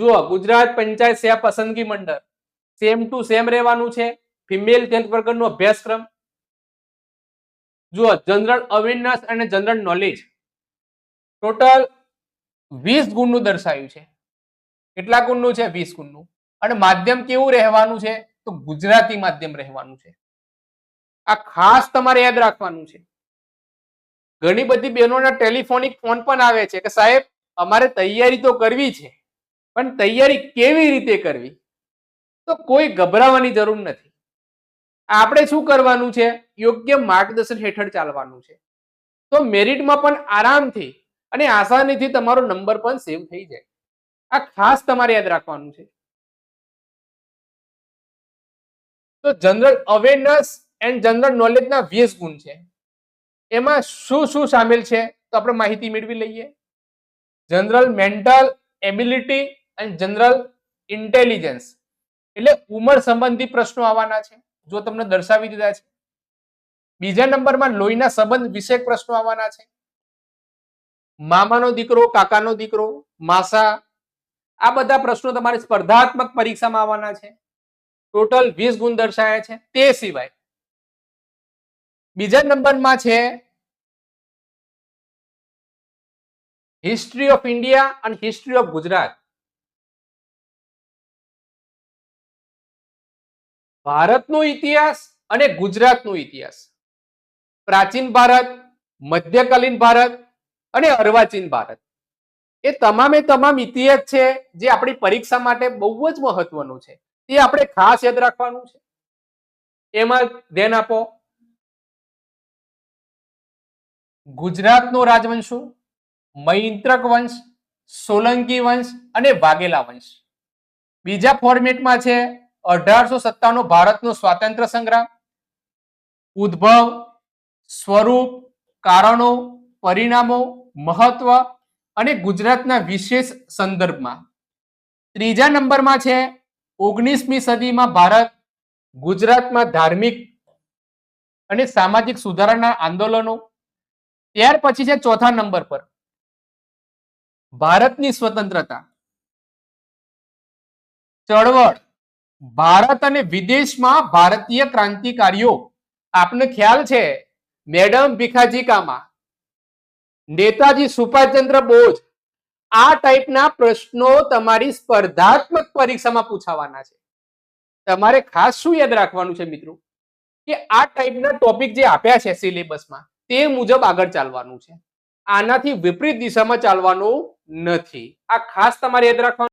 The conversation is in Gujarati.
જુઓ, ગુજરાત પંચાયત સેવા પસંદગી મંડળ. સેમ ટુ સેમ રહેવાનું છે. ફિમેલ ટેન્થ વર્ગનો અભ્યાસક્રમ. જુઓ જનરલ અવેરનેસ અને જનરલ નોલેજ ટોટલ વીસ ગુણનું દર્શાવ્યું છે. કેટલા ગુણનું છે? વીસ ગુણનું. અને માધ્યમ કેવું રહેવાનું છે? તો ગુજરાતી માધ્યમ રહેવાનું છે. આ ખાસ તમારે યાદ રાખવાનું છે. ઘણી બધી બહેનોના ટેલિફોનિક ફોન પણ આવે છે કે સાહેબ, અમારે તૈયારી તો કરવી છે. પણ તૈયારી કેવી રીતે કરવી? તો કોઈ ગભરાવાની જરૂર નથી. આપણે શું કરવાનું છે? યોગ્ય માર્ગદર્શન હેઠળ ચાલવાનું છે. તો મેરિટમાં પણ આરામથી અને આસાનીથી તમારો નંબર પણ સેવ થઈ જાય. આ ખાસ તમારે યાદ રાખવાનું છે. તો જનરલ અવેરનેસ એન્ડ જનરલ નોલેજના વીસ ગુણ છે. એમાં શું શું સામેલ છે? તો આપણે માહિતી મેળવી લઈએ. જનરલ મેન્ટલ એબિલિટી અને જનરલ ઇન્ટેલિજન્સ એટલે ઉંમર સંબંધી પ્રશ્નો આવવાના છે, જો તમને દર્શાવી દીધા છે. બીજા નંબરમાં લોહીના સંબંધ વિષયક પ્રશ્નો આવવાના છે. મામાનો દીકરો, કાકાનો દીકરો, માસા, આ બધા પ્રશ્નો તમારે સ્પર્ધાત્મક પરીક્ષામાં આવવાના છે. ટોટલ વીસ ગુણ દર્શાયા છે, તે સિવાય. બીજા નંબરમાં છે હિસ્ટ્રી ઓફ ઇન્ડિયા અને હિસ્ટ્રી ઓફ ગુજરાત ભારતનો ઇતિહાસ અને ગુજરાતનો ઇતિહાસ. પ્રાચીન ભારત, મધ્યકાલીન ભારત અને અર્વાચીન ભારત. એ તમામે તમામ ઇતિહાસ છે જે આપણી પરીક્ષા માટે બહુ જ મહત્વનો છે. તે આપણે ખાસ યાદ રાખવાનું છે. એમાં ધ્યાન આપો. ગુજરાતનો રાજવંશ, મૈત્રક વંશ, સોલંકી વંશ અને વાઘેલા વંશ. બીજા ફોર્મેટમાં છે અઢારસો સત્તાનું ભારતનો સ્વાતંત્ર્ય સંગ્રામ. ઉદ્ભવ, સ્વરૂપ, કારણો, પરિણામો, મહત્વ અને ગુજરાતના વિશેષ સંદર્ભમાં. ત્રીજા નંબરમાં છે, ઓગણીસમી સદીમાં ભારત ગુજરાતમાં ધાર્મિક અને સામાજિક સુધારાના આંદોલનો. ત્યાર પછી છે, ચોથા નંબર પર. ભારતની સ્વતંત્રતા. ચળવળ. ભારત અને વિદેશમાં ભારતીય ક્રાંતિકારીઓ, આપને ખ્યાલ છે, મેડમ ભીખાજી કામા નેતાજી સુભાષચંદ્ર બોઝ, આ ટાઈપના પ્રશ્નો તમારી સ્પર્ધાત્મક પરીક્ષામાં પૂછાવાના છે. તમારે ખાસ શું યાદ રાખવાનું છે મિત્રો? કે આ ટાઈપના ટોપિક જે આપ્યા છે સિલેબસમાં, તે મુજબ આગળ ચાલવાનું છે. આનાથી વિપરીત દિશામાં ચાલવાનું નથી. આ ખાસ તમારે યાદ રાખવાનું